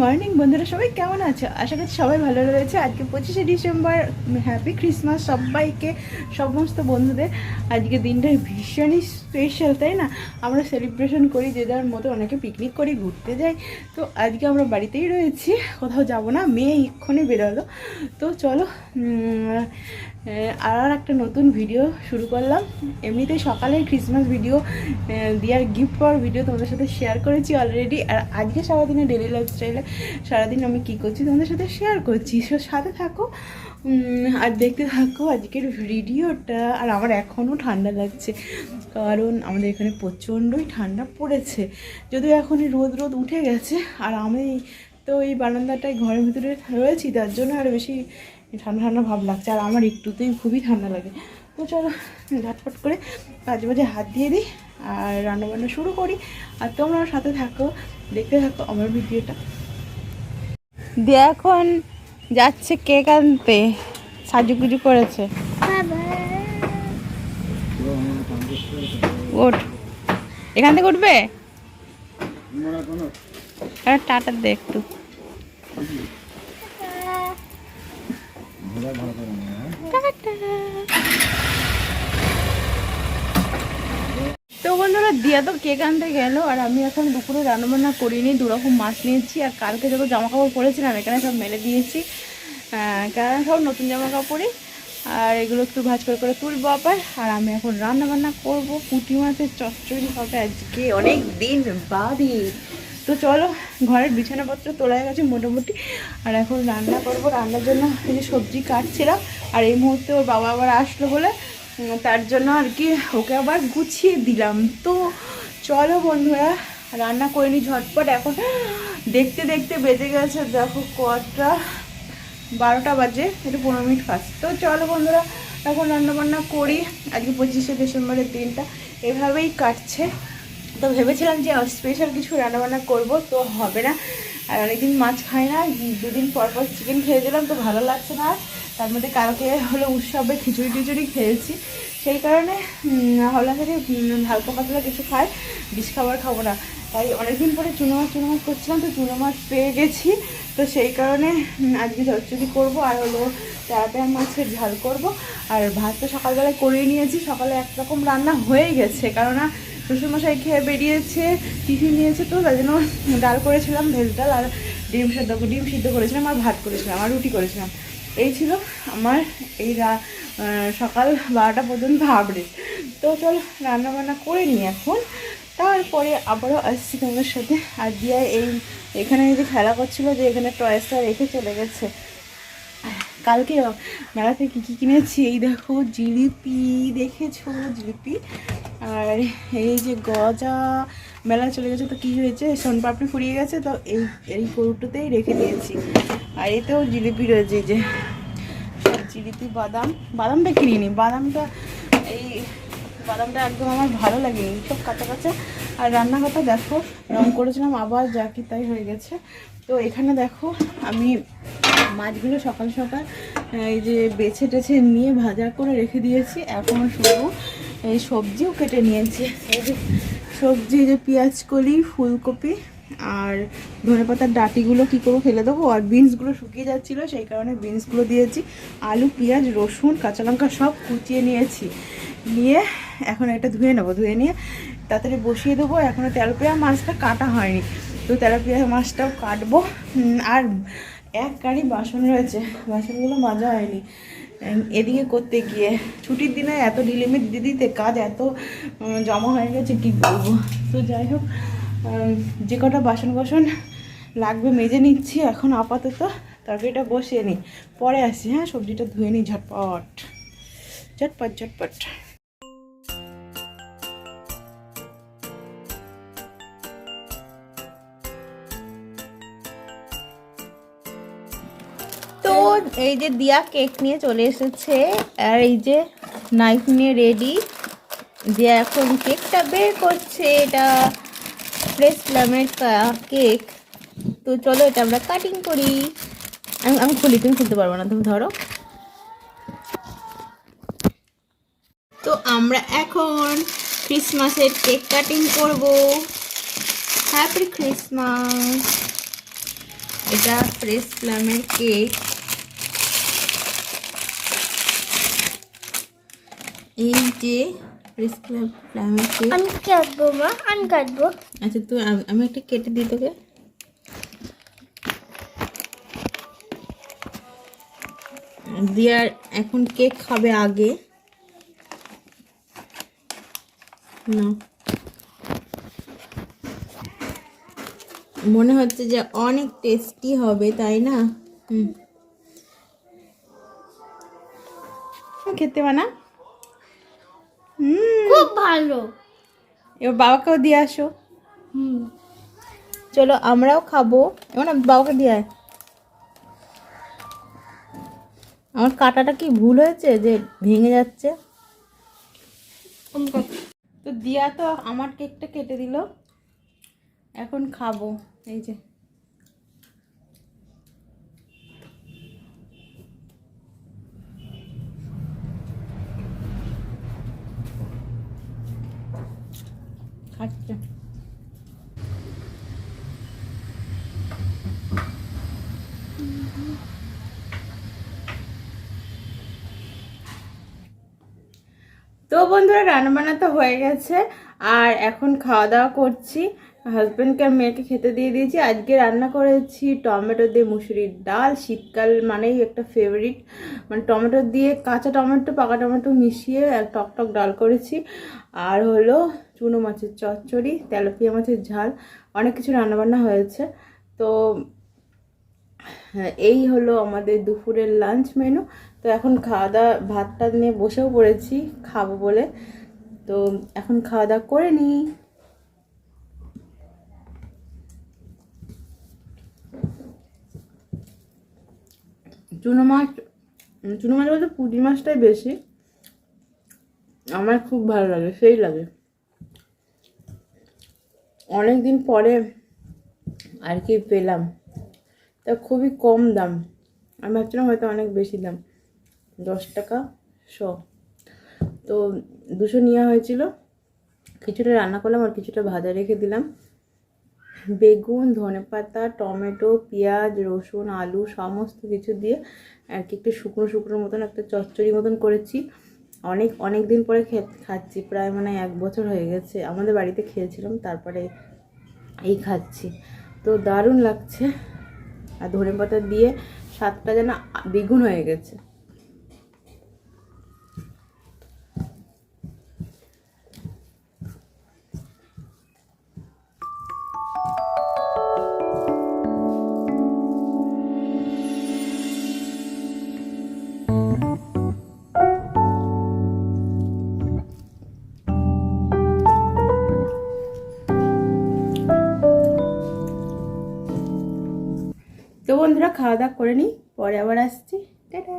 Morning বন্ধুরা, সবাই কেমন আছো? আশা করছি সবাই ভালো রয়েছে। আজকে পঁচিশে ডিসেম্বর হ্যাপি ক্রিসমাস সবাইকে, সমস্ত বন্ধুদের। আজকে দিনটা ভীষণই স্পেশাল তাই না? আমরা সেলিব্রেশন করি, যে যার মতো অনেকে পিকনিক করি, ঘুরতে যাই। তো আজকে আমরা বাড়িতেই রয়েছি, কোথাও যাব না, মেয়ে এক্ষুনি বেরোলো। তো চলো আর একটা নতুন ভিডিও শুরু করলাম। এমনিতেই সকালে ক্রিসমাস ভিডিও দিয়ার গিফট পাওয়ার ভিডিও তোমাদের সাথে শেয়ার করেছি অলরেডি আর আজকে সারাদিনে ডেলি লাইফস্টাইলে সারাদিন আমি কী করছি তোমাদের সাথে শেয়ার করছি। সো সাথে থাকো আর দেখতে থাকো আজকের ভিডিওটা আর আমার এখনও ঠান্ডা লাগছে, কারণ আমাদের এখানে প্রচণ্ডই ঠান্ডা পড়েছে। যদিও এখন রোদ রোদ উঠে গেছে, আর আমি তো এই বারান্দাটায় ঘরের ভিতরে রয়েছি, তার জন্য আর বেশি ঠান্ডা ঠান্ডা ভাব লাগছে আর আমার একটুতেই খুবই ঠান্ডা লাগে। তো চলো ঝটপট করে কাজ বাজে হাত দিয়ে দিই আর রান্নাবান্না শুরু করি। আর তোমরা সাথে থাকো দেখতে থাকো আমার ভিডিওটা। দিয়ে এখন যাচ্ছে কেক আনতে। সাজুগুজু করেছে। ওঠ। এখান থেকে উঠবে? টাটা দে একটু। তো বন্ধুরা, দিয়া তো কেক আনতে গেল, আর আমি এখন দুপুরে রান্নাবান্না করিনি, দুরকম মাছ নিয়েছি, আর কালকে যত জামা কাপড় পরেছিলাম, এখানে সব মেলে দিয়েছি। কারণ সব নতুন জামা কাপড়ই আর এগুলো একটু ভাজ করে করে তুলবো আবার। আর আমি এখন রান্না বান্না করব, পুঁটি মাছের চচ্চড়ি হবে আজকে, অনেক দিন বাদই। তো চলো, ঘরের বিছানাপত্র তোলা গেছে মোটামুটি। আর এখন রান্না করব, রান্নার জন্য এই যে সবজি কাটছিলাম, আর এই মুহূর্তে ওর বাবা আবার আসলো বলে তার জন্য আর কি ওকে আবার গুছিয়ে দিলাম। তো চলো বন্ধুরা, রান্না করে নি ঝটপট। এখন দেখতে দেখতে বেজে গেছে, দেখো কটা, বারোটা বাজে একটু পনেরো মিনিট ফার্স্ট তো চলো বন্ধুরা, এখন রান্নাবান্না করি। আজকে পঁচিশে ডিসেম্বরের দিনটা, এভাবেই কাটছে। তো ভেবেছিলাম যে স্পেশাল কিছু রান্নাবান্না করব তো হবে না। আর অনেকদিন মাছ খাই না দুদিন পর পর চিকেন খেয়ে দিলাম তো ভালো লাগছে না। তার মধ্যে কালকে হলো উৎসবে খিচুড়ি টিচুড়ি খেয়েছি। সেই কারণে উম, ভাবলাম যে হালকা পাতলা কিছু খাই বিষ খাবার খাব না। তাই অনেকদিন পরে চুনো মাছ চুনো মাছ করছিলাম তো চুনো মাছ পেয়ে গেছি। তো সেই কারণে আজকে চচ্চড়ি করব আর হলো তেরাপিয়া মাছের ঝাল করব। আর ভাত তো সকালবেলায় করেই নিয়েছি সকালে একরকম রান্না হয়ে গেছে। কেননা শ্বশুরমশাই খেয়ে বেরিয়েছে, টিফিন নিয়েছে তো তাই জন্য ডাল করেছিলাম, ভেজ ডাল আর ডিম সেদ্ধ ডিম সিদ্ধ করেছিলাম আর ভাত করেছিলাম, আর রুটি করেছিলাম। এই ছিল আমার এই সকাল বারোটা পর্যন্ত আপডেট তো চল রান্না বান্না করে নিই এখন। তারপরে আবারও আসছি তোমাদের সাথে। আর দিয়া এই এখানে যে খেলা করছিল যে এখানে টয়েসটা রেখে চলে গেছে। কালকে মেলা থেকে কী কী কিনেছি? এই দেখো, জিলিপি, দেখেছ জিলিপি? আর এই যে গজা মেলা চলে গেছে, তো কী হয়েছে? সোনপাপড়ি ফুরিয়ে গেছে, তো এই এই গরুটাতেই রেখে দিয়েছি। আর এতেও জিলিপি রয়েছে যে। জিলিপি, বাদাম, বাদামটা কিনিনি বাদামটা এই, বাদামটা একদম আমার ভালো লাগেনি। সব কাঁচা কাঁচা। আর রান্না রান্নাঘরটা দেখো, রং করেছিলাম, আবার যা কি তাই হয়ে গেছে। তো এখানে দেখো, আমি মাছগুলো সকাল সকাল, এই যে বেছে টেছে নিয়ে ভাজা করে রেখে দিয়েছি। এখন শুধু এই সবজিও কেটে নিয়েছি। সবজি যে পেঁয়াজ কলি, ফুলকপি আর ধনে পাতার ডাটিগুলো কী করব ফেলে দেবো? আর বিনসগুলো শুকিয়ে যাচ্ছিল, সেই কারণে বিনসগুলো দিয়েছি। আলু, পেঁয়াজ, রসুন, কাঁচা লঙ্কা সব কুচিয়ে নিয়েছি। নিয়ে এখন এটা ধুয়ে নেব, ধুয়ে নিয়ে তাড়াতাড়ি বসিয়ে দেবো। এখনও তেলাপিয়া মাছটা কাটা হয়নি। তো তেলাপিয়া মাছটাও কাটবো। আর এক গাড়ি বাসন রয়েছে। বাসনগুলো মাজা হয়নি। এদিকে করতে গিয়ে ছুটির দিনে এত ডিলিমিট দিদিতে কাজ এত জমা হয়ে গেছে, কী করব তো যাই হোক যে কটা বাসন বাসন লাগবে মেজে নিচ্ছি, এখন আপাতত তরকারিটা বসিয়ে নিই। পরে আসি হ্যাঁ সবজিটা ধুয়ে নিই ঝটপট। ঝটপট ঝটপট। এই যে দিয়া কেক নিয়ে চলে এসেছে। আর এই যে নাইফ নিয়ে রেডি দিয়া এখন কেকটা বের করছে, এটা ফ্রেশ প্লামের কেক। তো চলো এটা আমরা কাটিং করি। আমি খুলি, তুমি খুলতে পারব না, তুমি ধরো। তো আমরা এখন ক্রিসমাসের কেক কাটিং করব। হ্যাপি ক্রিসমাস এটা ফ্রেশ প্লামের কেক এই যে আমি কাটবো মা। আমি কাটবো। আচ্ছা তুই আমি একটা কেটে দিই তোকে। দিয়ার এখন কেক খাবে আগে? না। মনে হচ্ছে যে অনেক টেস্টি হবে তাই না? হুম। খেতে বানা। ভালো এবার বাবাকেও দিয়ে আসো। হুম। চলো আমরাও খাব। এবার বাবাকে দিয়ে আয়। আমার কাটাটা কি ভুল হয়েছে যে ভেঙে যাচ্ছে। তো দিয়া তো আমার কেকটা কেটে দিল। এখন খাব। এই যে। খাচ্ছে তো বন্ধুরা রান্নাবান্না তো হয়ে গেছে আর এখন খাওয়া দাওয়া করছি। হাজব্যান্ডকে আর মেয়েকে খেতে দিয়ে দিয়েছি। আজকে রান্না করেছি টমেটো দিয়ে মুসুরির ডাল। শীতকাল মানেই একটা ফেভারিট মানে টমেটো দিয়ে কাঁচা টমেটো, পাকা টমেটো মিশিয়ে টক টক ডাল করেছি। আর হলো চুনো মাছের চচ্চড়ি, তেলাপিয়া মাছের ঝাল, অনেক কিছু রান্নাবান্না হয়েছে। তো হ্যাঁ এই হলো আমাদের দুপুরের লাঞ্চ মেনু তো এখন খাওয়া দাওয়া ভাতটা নিয়ে বসেও পড়েছি, খাব বলে। তো এখন খাওয়া দাওয়া করে নিই। চুনো মাছ চুনো মাছ বলতে পুঁটি মাছটাই বেশি। আমার খুব ভালো লাগে, সেই লাগে। অনেক দিন পরে আর কি পেলাম। তা খুবই কম দাম। আমি ভাবছিলাম হয়তো অনেক বেশি দাম। দশ টাকা শ। তো দুশো নেওয়া হয়েছিল। কিছুটা রান্না করলাম আর কিছুটা ভাজা রেখে দিলাম। বেগুন, ধনেপাতা, টমেটো, পেঁয়াজ, রসুন, আলু সমস্ত কিছু দিয়ে আর কি একটু শুকনো শুকনো মতন একটা চচ্চড়ি মতন করেছি। অনেক অনেক দিন পরে খাচ্ছি, প্রায় মানে এক বছর হয়ে গেছে। আমাদের বাড়িতে খেয়েছিলাম, তারপরে এই খাচ্ছি। তো দারুণ লাগছে। আর ধনে পাতা দিয়ে স্বাদটা যেন দ্বিগুণ হয়ে গেছে। তো বন্ধুরা খাওয়া দাওয়া করে নিই পরে আবার আসছি। টাটা!